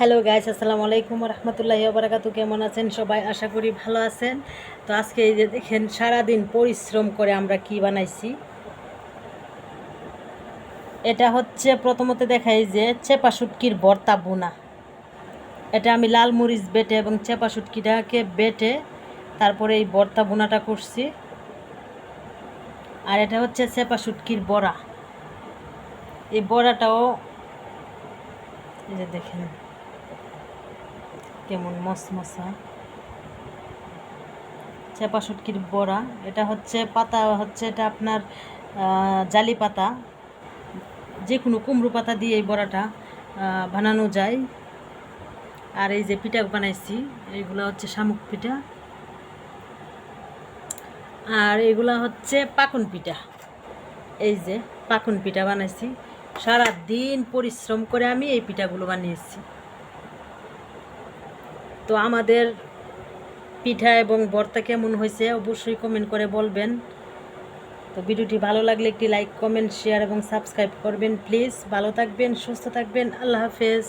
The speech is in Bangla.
হ্যালো গাইস, আসসালামু আলাইকুম রহমতুল্লাহি বারাকাতু কেমন আছেন সবাই? আশা করি ভালো আছেন। তো আজকে এই যে দেখেন, সারাদিন পরিশ্রম করে আমরা কি বানাইছি। এটা হচ্ছে প্রথমত দেখাই যে চেপা শুটকির ভর্তা বোনা এটা আমি লাল মরিচ বেটে এবং চেপা শুটকিটাকে বেটে তারপরে এই ভর্তা বোনাটা করছি। আর এটা হচ্ছে চেপা শুটকির বড়া। এই বড়াটাও এই যে দেখেন। কেমন মসমসা চেপা শুটকির বড়া, এটা হচ্ছে পাতা, হচ্ছে এটা আপনার জালি পাতা। যে কোনো কুমড়ো পাতা দিয়ে এই বড়াটা বানানো যায়। আর এই যে পিঠা বানাইছি এইগুলো হচ্ছে শামুক পিঠা। আর এগুলা হচ্ছে পাকন পিঠা। এই যে পাকন পিঠা বানাইছি। সারা দিন পরিশ্রম করে আমি এই পিঠাগুলো বানিয়েছি। তো আমাদের পিঠা এবং বর্তা কেমন হয়েছে অবশ্যই কমেন্ট করে বলবেন। তো ভিডিওটি ভালো লাগলে একটি লাইক কমেন্ট শেয়ার এবং সাবস্ক্রাইব করবেন প্লিজ ভালো থাকবেন, সুস্থ থাকবেন। আল্লাহ হাফেজ।